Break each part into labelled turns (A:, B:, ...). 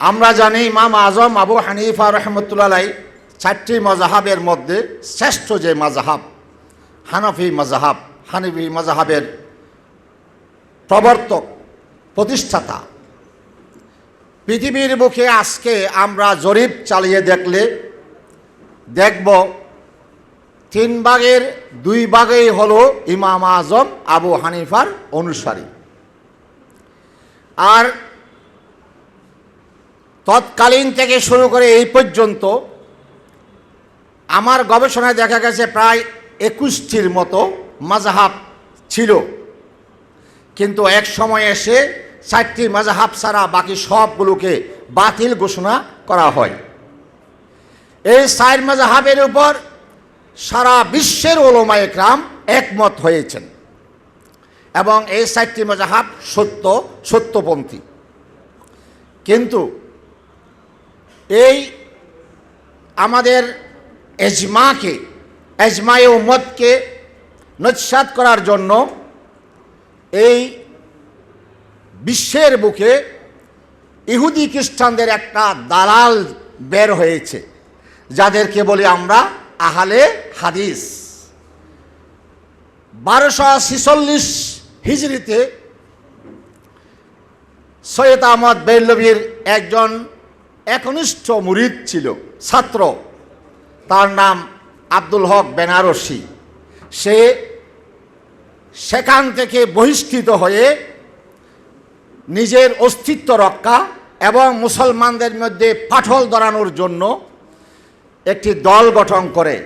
A: আমরা জানি ইমাম আজম আবু হানিফা রহমতুল্লাহ চারটি মজাহাবের মধ্যে শ্রেষ্ঠ যে মজাহাব, হানফি মজাহাব, হানিফি মজাহাবের প্রবর্তক, প্রতিষ্ঠাতা। পৃথিবীর বুকে আজকে আমরা জরিপ চালিয়ে দেখলে দেখব তিন ভাগের দুই ভাগেই হলো ইমাম আজম আবু হানিফার অনুসারী। আর তৎকালীন থেকে শুরু করে এই পর্যন্ত আমার গবেষণায় দেখা গেছে প্রায় একুশটির মতো মাজাহাব ছিল। কিন্তু এক সময় এসে চারটি মাজাহাব ছাড়া বাকি সবগুলোকে বাতিল ঘোষণা করা হয়। এই চার মাজাহাবের উপর সারা বিশ্বের ওলোমা একরাম একমত হয়েছেন এবং এই চারটি মাজাহাব সত্য, সত্যপন্থী। কিন্তু এই আমাদের এজমাকে, এজমায়ে উম্মতকে নৎসাত করার জন্য এই বিশ্বের বুকে ইহুদি খ্রিস্টানদের একটা দালাল বের হয়েছে, যাদেরকে বলি আমরা আহালে হাদিস। বারোশো ছিচল্লিশ হিজড়িতে সৈয়দ আহমদ বেল্লবীর একজন একনিষ্ঠ মুরিদ ছিল, ছাত্র। তার নাম আব্দুল হক বেনারসি। সে সেখান থেকে বহিষ্কৃত হয়ে নিজের অস্তিত্ব রক্ষা এবং মুসলমানদের মধ্যে পাঠল ধরানোর জন্য একটি দল গঠন করে,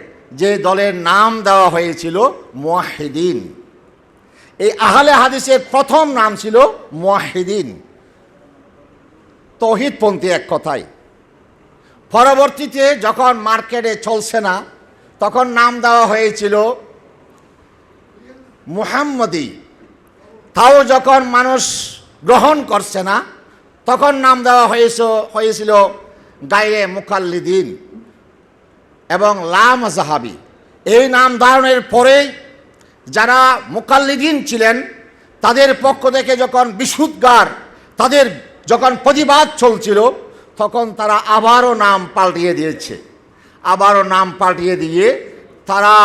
A: যে দলের নাম দেওয়া হয়েছিল মোয়াহিদিন। এই আহলে হাদিসের প্রথম নাম ছিল মোয়াহিদিন। তহিদপন্থী এক কথায়। পরবর্তীতে যখন মার্কেটে চলছে না, তখন নাম দেওয়া হয়েছিল মুহাম্মদি। তাও যখন মানুষ গ্রহণ করছে না, তখন নাম দেওয়া হয়েছে, হয়েছিল গায়ে মুকাল্লিদিন এবং লাম জাহাবি। এই নাম ধারণের পরেই যারা মুকাল্লিদিন ছিলেন, তাদের পক্ষ থেকে যখন বিশুদ্গার তাদের যখন প্রতিবাদ চলছিল, তখন তারা আবারও নাম পাল্টিয়ে দিয়েছে। আবারও নাম পাল্টিয়ে দিয়ে তারা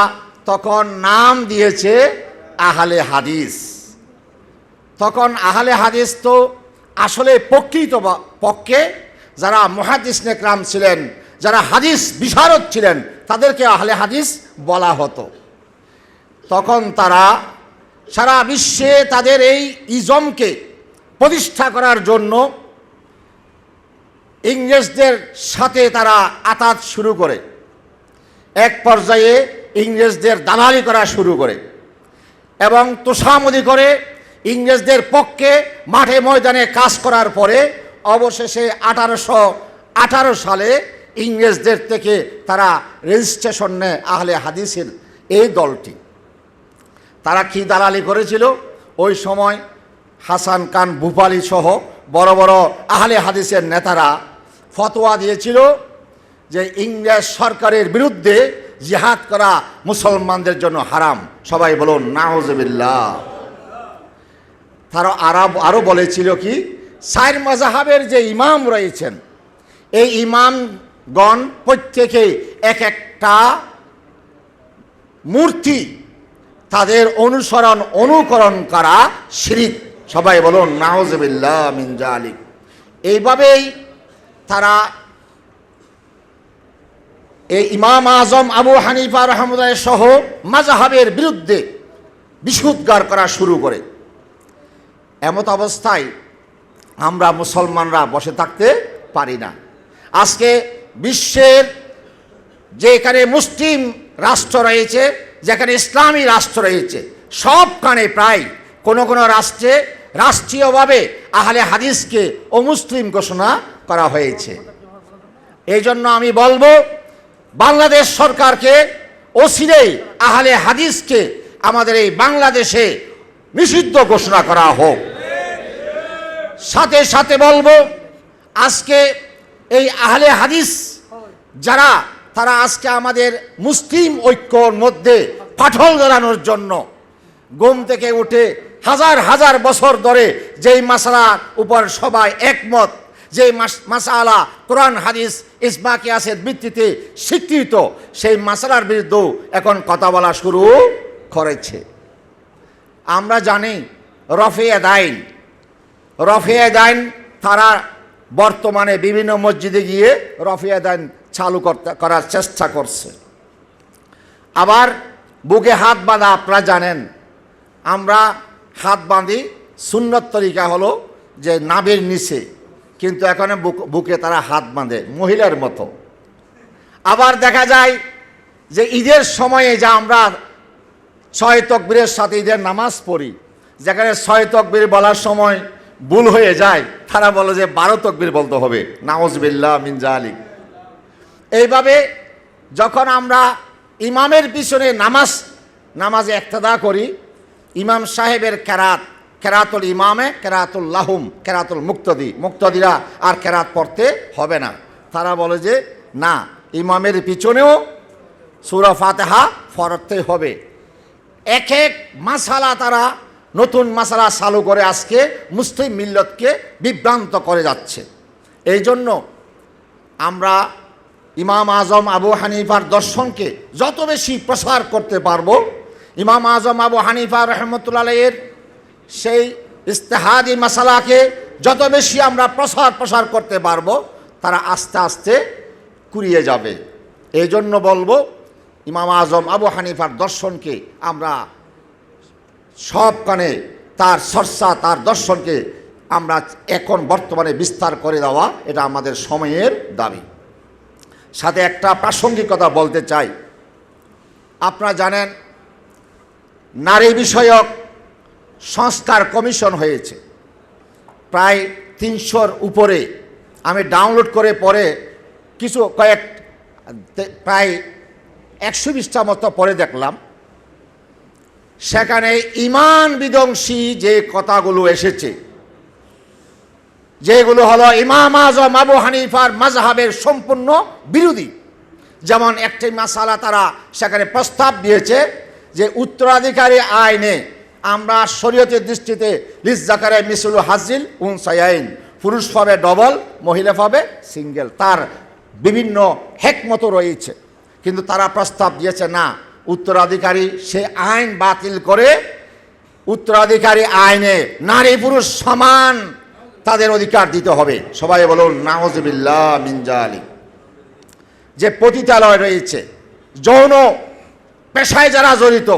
A: তখন নাম দিয়েছে আহলে হাদিস। তখন আহলে হাদিস তো আসলে প্রকৃত পক্ষে যারা মহাদিস নেকরাম ছিলেন, যারা হাদিস বিশারদ ছিলেন, তাদেরকে আহলে হাদিস বলা হতো। তখন তারা সারা বিশ্বে তাদের এই ইজমকে প্রতিষ্ঠা করার জন্য ইংরেজদের সাথে তারা আতাত শুরু করে। এক পর্যায়ে ইংরেজদের দালালি করা শুরু করে এবং তোষামদি করে ইংরেজদের পক্ষে মাঠে ময়দানে কাজ করার পরে অবশেষে আঠারোশো আঠারো সালে ইংরেজদের থেকে তারা রেজিস্ট্রেশন নেয় আহলে হাদিসের এই দলটি। তারা কি দালালি করেছিল? ওই সময় হাসান খান ভূপালি সহ বড় বড় আহলে হাদিসের নেতারা ফতোয়া দিয়েছিল যে ইংরেজ সরকারের বিরুদ্ধে জিহাদ করা মুসলমানদের জন্য হারাম। সবাই বলুন নাহজবিল্লা তারা আরব আরও বলেছিল কি, সাইর মাজাহাবের যে ইমাম রয়েছেন, এই ইমামগণ প্রত্যেকে এক একটা মূর্তি, তাদের অনুসরণ, অনুকরণ করা শিরিক। সবাই বলুন নাওজবিল্লা মিন জালিক। এইভাবেই তারা এই ইমাম আজম আবু হানিফা রহমদায় সহ মাজাহাবের বিরুদ্ধে বিশুদ্গার করা শুরু করে। এমত অবস্থায় আমরা মুসলমানরা বসে থাকতে পারি না। আজকে বিশ্বের যে এখানে মুসলিম রাষ্ট্র রয়েছে, যেখানে ইসলামী রাষ্ট্র রয়েছে, সবখানে প্রায় কোনো কোনো রাষ্ট্রে রাষ্ট্রীয়ভাবে আহলে হাদিসকে অমুসলিম ঘোষণা করা হয়েছে। এই জন্য আমি বলব, বাংলাদেশ সরকারকে অচিরেই আহলে হাদিসকে আমাদের এই বাংলাদেশে নিষিদ্ধ ঘোষণা করা হোক। সাথে সাথে বলব, আজকে এই আহলে হাদিস যারা, তারা আজকে আমাদের মুসলিম ঐক্যর মধ্যে পাঠল ধরানোর জন্য ঘুম থেকে উঠে হাজার হাজার বছর ধরে যেই মাসালার উপর সবাই একমত যে মাস- মাসালা, কোরআন, হাদিস ইসমা কিয়াসের ভিত্তিতে স্বীকৃত, সেই মাসালার বিরুদ্ধেও এখন কথা বলা শুরু করেছে। আমরা জানি রফে দাইন রফে দাইন তারা বর্তমানে বিভিন্ন মসজিদে গিয়ে রফে দাইন চালু করতে, করার চেষ্টা করছে। আবার বুকে হাত বাঁধা আপনারা জানেন, আমরা হাত বাঁধি, সুন্নত তরিকা হলো যে নাবের নিচে, কিন্তু এখন বুক- তারা হাত বাঁধে, মহিলার মতো। আবার দেখা যায় যে ঈদের সময়ে যা আমরা ছয় তকবীরের সাথে ঈদের নামাজ পড়ি, যেখানে ছয় তকবীর বলার সময় ভুল হয়ে যায়, তারা বলে যে বারো তকবীর বলতে হবে নাওজবিল্লা মিনজা আলী এইভাবে যখন আমরা ইমামের পিছনে নামাজ, নামাজে একতদা করি ইমাম সাহেবের কেরাত, কেরাতুল ইমামে, কেরাতুল লাহুম, কেরাতুল মুক্তদি, মুক্তদিরা আর কেরাত পড়তে হবে না। তারা বলে যে, না, ইমামের পিছনেও সুরা ফাতেহা পড়তে হবে। এক এক মাসালা তারা নতুন মাসালা চালু করে আজকে মুসলিম মিল্লতকে বিভ্রান্ত করে যাচ্ছে। এই জন্য আমরা ইমাম আজম আবু হানিফার দর্শনকে যত বেশি প্রসার করতে পারব ইমাম আজম আবু হানিফা রহমতুল্লাহের সেই ইস্তেহাদি মাসালাকে যত বেশি আমরা প্রসার প্রসার করতে পারব, তারা আস্তে আস্তে কুড়িয়ে যাবে। এই জন্য বলব, ইমাম আজম আবু হানিফার দর্শনকে আমরা সব কানে তার চর্চা তার দর্শনকে আমরা এখন বর্তমানে বিস্তার করে দেওয়া, এটা আমাদের সময়ের দাবি। সাথে একটা প্রাসঙ্গিকতা বলতে চাই। আপনারা জানেন নারী বিষয়ক সংস্থার কমিশন হয়েছে। প্রায় তিনশোর উপরে। আমি ডাউনলোড করে পরে কিছু কয়েক, প্রায় একশো বিশটা মতো পরে দেখলাম। সেখানে ইমান বিধ্বংসী যে কথাগুলো এসেছে, যেগুলো হলো ইমাম আজম আবু হানিফার মাজহাবের সম্পূর্ণ বিরোধী। যেমন একটি মাসালা তারা সেখানে প্রস্তাব দিয়েছে যে উত্তরাধিকারী আইনে আমরা শরীয়তের দৃষ্টিতে লিস জাকারে মিসুল হাজিল উনসাইন পুরুষ পাবে ডবল, মহিলা পাবে সিঙ্গেল। তার বিভিন্ন হেকমত রয়েছে। কিন্তু তারা প্রস্তাব দিয়েছে, না, উত্তরাধিকারী সে আইন বাতিল করে উত্তরাধিকারী আইনে নারী পুরুষ সমান তাদের অধিকার দিতে হবে। সবাই বলুন নাহজবিল্লা মিনজা আলী যে পতিতালয় রয়েছে, যৌন পেশায় যারা জড়িত,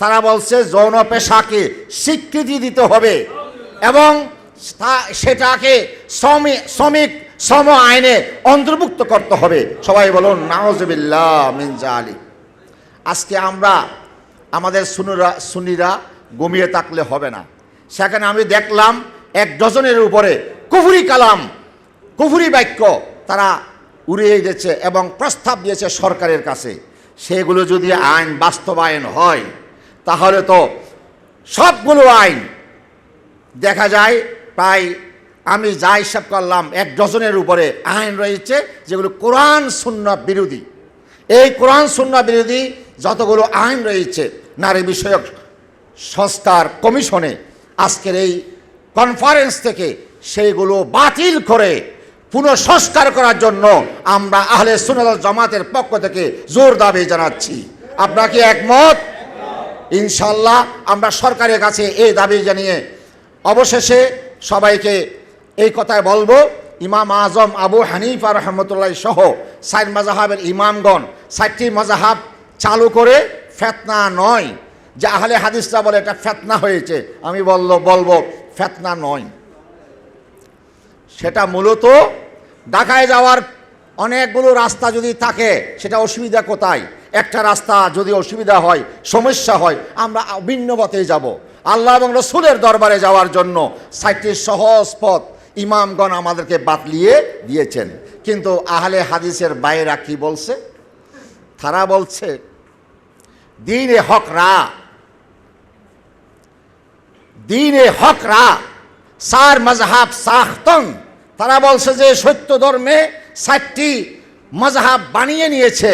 A: তারা বলছে যৌন পেশাকে স্বীকৃতি দিতে হবে এবং সেটাকে শ্রমিক শ্রমিক শ্রম আইনে অন্তর্ভুক্ত করতে হবে। সবাই বলুন নাওজবিল্লা মিনজা আলী আজকে আমরা আমাদের সুনুরা, সুনিরা গমিয়ে থাকলে হবে না। সেখানে আমি দেখলাম এক ডজনের উপরে কুফুরি কালাম, কুফুরি বাক্য তারা উড়িয়ে দিয়েছে এবং প্রস্তাব দিয়েছে সরকারের কাছে। সেগুলো যদি আইন বাস্তবায়ন হয়, তাহলে তো সবগুলো আইন দেখা যায়, প্রায় আমি যা হিসাব করলাম, এক ডজনের উপরে আইন রয়েছে, যেগুলো কোরআন শূন্য বিরোধী। এই কোরআন শূন্য বিরোধী যতগুলো আইন রয়েছে, নারী বিষয়ক সংস্কার কমিশনে আজকের এই কনফারেন্স থেকে সেইগুলো বাতিল করে পুনঃসংস্কার করার জন্য আমরা আহলে সুনাদ জামাতের পক্ষ থেকে জোর দাবি জানাচ্ছি। আপনারা কি একমত? ইনশাল্লাহ আমরা সরকারের কাছে এই দাবি জানিয়ে অবশেষে সবাইকে এই কথায় বলব, ইমাম আজম আবু হানিফা রহমতুল্লাহ সহ সাইড মাজাহাবের ইমামগণ, সাতটি মাজাহাব চালু করে ফেতনা নয়। যে আহলে হাদিসরা বলে এটা ফেতনা হয়েছে, আমি বলল, বলব, ফেতনা নয়। সেটা মূলত ঢাকায় যাওয়ার অনেকগুলো রাস্তা যদি থাকে, সেটা অসুবিধা কোথায়? একটা রাস্তা যদি অসুবিধা হয়, সমস্যা হয়, আমরা ভিন্ন পথে যাব। আল্লাহ এবং রসুলের দরবারে যাওয়ার জন্য সাইটটি সহজ পথ ইমামগণ আমাদেরকে বাতলিয়ে দিয়েছেন। কিন্তু আহলে হাদিসের বাইরা কি বলছে? তারা বলছে, দিনে হক রা। দিনে হক রা। সার মজহাব সাহতং তারা বলছে যে সত্য ধর্মে ষাটটি মজহাব বানিয়ে নিয়েছে।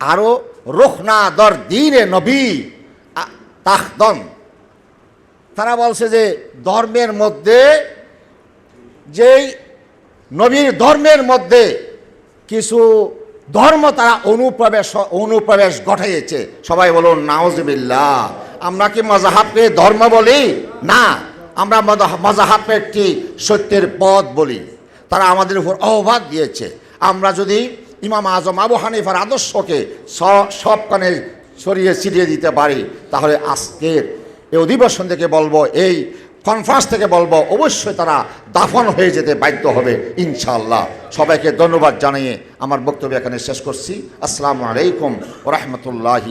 A: আরও রোখনা দর দিনে নবী তাহদন তারা বলছে যে ধর্মের মধ্যে, যেই নবীর ধর্মের মধ্যে কিছু ধর্ম তারা অনুপ্রবেশ অনুপ্রবেশ ঘটাইয়েছে। সবাই বলুন নাওজবিল্লা আমরা কি মজাহাবকে ধর্ম বলি? না। আমরা মজা- মজাহাবকে একটি সত্যের পথ বলি। তারা আমাদের উপর অবাদ দিয়েছে। আমরা যদি ইমাম আজম আবু হানিফার আদর্শকে সব কানে সরিয়ে ছিটিয়ে দিতে পারি, তাহলে আজকের এই অধিবেশন থেকে বলব, এই কনফারেন্স থেকে বলব, অবশ্যই তারা দাফন হয়ে যেতে বাধ্য হবে, ইনশাআল্লাহ। সবাইকে ধন্যবাদ জানিয়ে আমার বক্তব্য এখানে শেষ করছি। আসসালামু আলাইকুম রহমতুল্লাহি